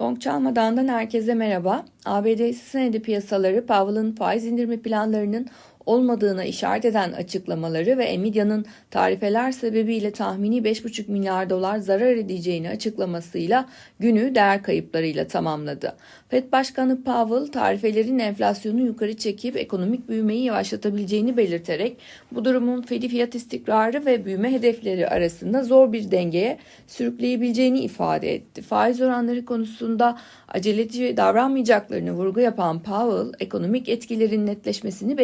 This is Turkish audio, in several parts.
Gong çalmadandan herkese merhaba. ABD senedi piyasaları Powell'ın faiz indirme planlarının olmadığına işaret eden açıklamaları ve Nvidia'nın tarifeler sebebiyle tahmini 5,5 milyar dolar zarar edeceğini açıklamasıyla günü değer kayıplarıyla tamamladı. FED Başkanı Powell tarifelerin enflasyonu yukarı çekip ekonomik büyümeyi yavaşlatabileceğini belirterek bu durumun Fed'i fiyat istikrarı ve büyüme hedefleri arasında zor bir dengeye sürükleyebileceğini ifade etti. Faiz oranları konusunda aceleci davranmayacaklarını vurgu yapan Powell, ekonomik etkilerin netleşmesini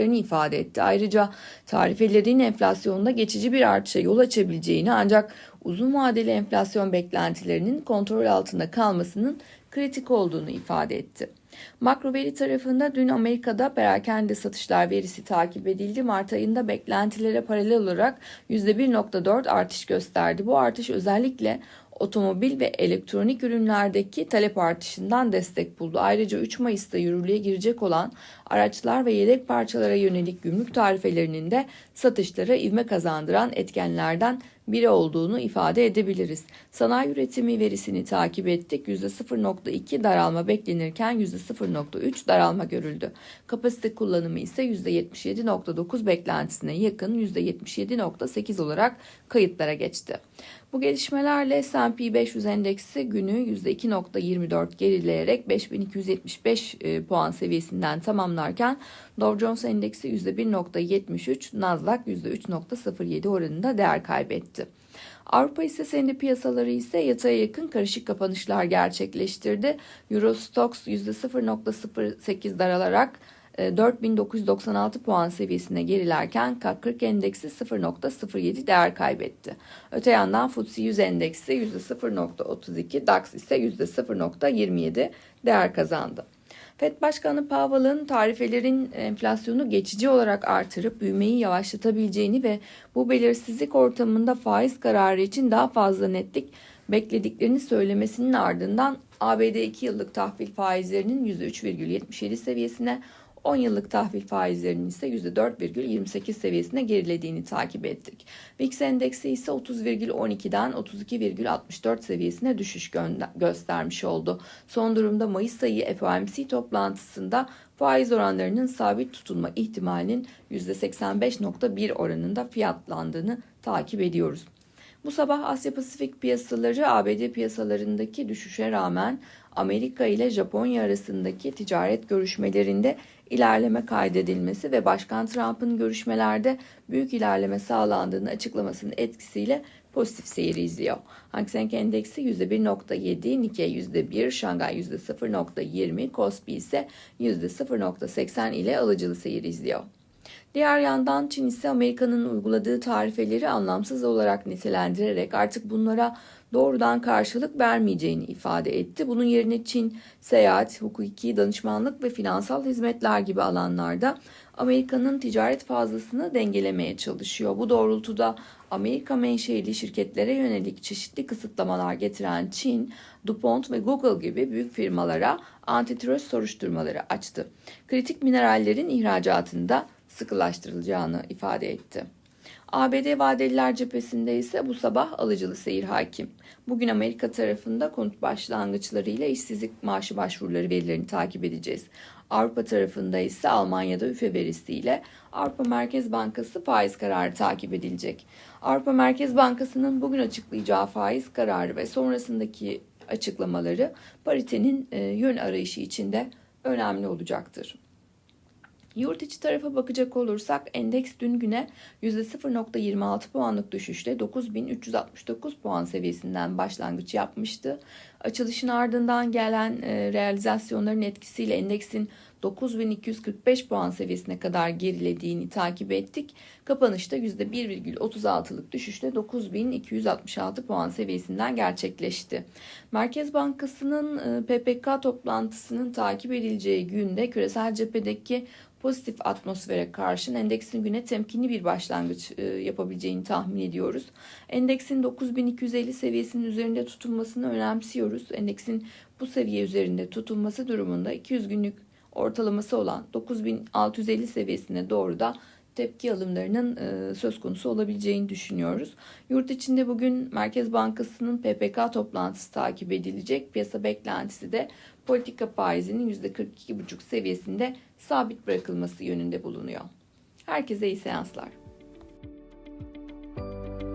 bekleyeceklerini ifade etti. Ayrıca tarifelerin enflasyonda geçici bir artışa yol açabileceğini ancak uzun vadeli enflasyon beklentilerinin kontrol altında kalmasının kritik olduğunu ifade etti. Makro veri tarafında dün Amerika'da perakende satışlar verisi takip edildi. Mart ayında beklentilere paralel olarak %1.4 artış gösterdi. Bu artış özellikle otomobil ve elektronik ürünlerdeki talep artışından destek buldu. Ayrıca 3 Mayıs'ta yürürlüğe girecek olan araçlar ve yedek parçalara yönelik gümrük tarifelerinin de satışlara ivme kazandıran etkenlerden biri olduğunu ifade edebiliriz. Sanayi üretimi verisini takip ettik. %0.2 daralma beklenirken %0.3 daralma görüldü. Kapasite kullanımı ise %77.9 beklentisine yakın %77.8 olarak kayıtlara geçti. Bu gelişmelerle S&P 500 endeksi günü %2.24 gerileyerek 5275 e, puan seviyesinden tamamlarken Dow Jones endeksi %1.73, Nasdaq %3.07 oranında değer kaybetti. Avrupa hisse senedi piyasaları ise yataya yakın karışık kapanışlar gerçekleştirdi. Eurostox %0.08 daralarak 4996 e, puan seviyesine gerilerken CAC 40 endeksi 0.07 değer kaybetti. Öte yandan FTSE 100 endeksi %0.32, DAX ise %0.27 değer kazandı. FED Başkanı Powell'ın tarifelerin enflasyonu geçici olarak artırıp büyümeyi yavaşlatabileceğini ve bu belirsizlik ortamında faiz kararı için daha fazla netlik beklediklerini söylemesinin ardından ABD 2 yıllık tahvil faizlerinin %3,77 seviyesine 10 yıllık tahvil faizlerinin ise %4,28 seviyesine gerilediğini takip ettik. VIX endeksi ise 30,12'den 32,64 seviyesine düşüş gö göstermiş oldu. Son durumda Mayıs ayı FOMC toplantısında faiz oranlarının sabit tutulma ihtimalinin %85.1 oranında fiyatlandığını takip ediyoruz. Bu sabah Asya Pasifik piyasaları ABD piyasalarındaki düşüşe rağmen Amerika ile Japonya arasındaki ticaret görüşmelerinde ilerleme kaydedilmesi ve Başkan Trump'ın görüşmelerde büyük ilerleme sağlandığını açıklamasının etkisiyle pozitif seyir izliyor. Hang Seng Endeksi %1.7, Nikkei %1, Şangay %0.20, Kospi ise %0.80 ile alıcılı seyir izliyor. Diğer yandan Çin ise Amerika'nın uyguladığı tarifeleri anlamsız olarak nitelendirerek artık bunlara doğrudan karşılık vermeyeceğini ifade etti. Bunun yerine Çin seyahat, hukuki danışmanlık ve finansal hizmetler gibi alanlarda Amerika'nın ticaret fazlasını dengelemeye çalışıyor. Bu doğrultuda Amerika menşeli şirketlere yönelik çeşitli kısıtlamalar getiren Çin, DuPont ve Google gibi büyük firmalara antitrust soruşturmaları açtı. Kritik minerallerin ihracatında sıkılaştırılacağını ifade etti. ABD vadeliler cephesinde ise bu sabah alıcılı seyir hakim. Bugün Amerika tarafında konut başlangıçları ile işsizlik maaşı başvuruları verilerini takip edeceğiz. Avrupa tarafında ise Almanya'da üfe verisiyle Avrupa Merkez Bankası faiz kararı takip edilecek. Avrupa Merkez Bankası'nın bugün açıklayacağı faiz kararı ve sonrasındaki açıklamaları paritenin e, yön arayışı içinde önemli olacaktır. Yurt içi tarafa bakacak olursak endeks dün güne %0.26 puanlık düşüşle 9369 puan seviyesinden başlangıç yapmıştı. Açılışın ardından gelen e, realizasyonların etkisiyle endeksin 9245 puan seviyesine kadar gerilediğini takip ettik. Kapanışta %1,36'lık düşüşle 9266 puan seviyesinden gerçekleşti. Merkez Bankası'nın e, PPK toplantısının takip edileceği günde küresel cephedeki pozitif atmosfere karşın endeksin güne temkinli bir başlangıç e, yapabileceğini tahmin ediyoruz. Endeksin 9250 seviyesinin üzerinde tutulmasını önemsiyoruz. Endeksin bu seviye üzerinde tutulması durumunda 200 günlük ortalaması olan 9650 seviyesine doğru da tepki alımlarının e, söz konusu olabileceğini düşünüyoruz. Yurt içinde bugün Merkez Bankası'nın PPK toplantısı takip edilecek. Piyasa beklentisi de politika faizinin %42,5 seviyesinde sabit bırakılması yönünde bulunuyor. Herkese iyi seanslar.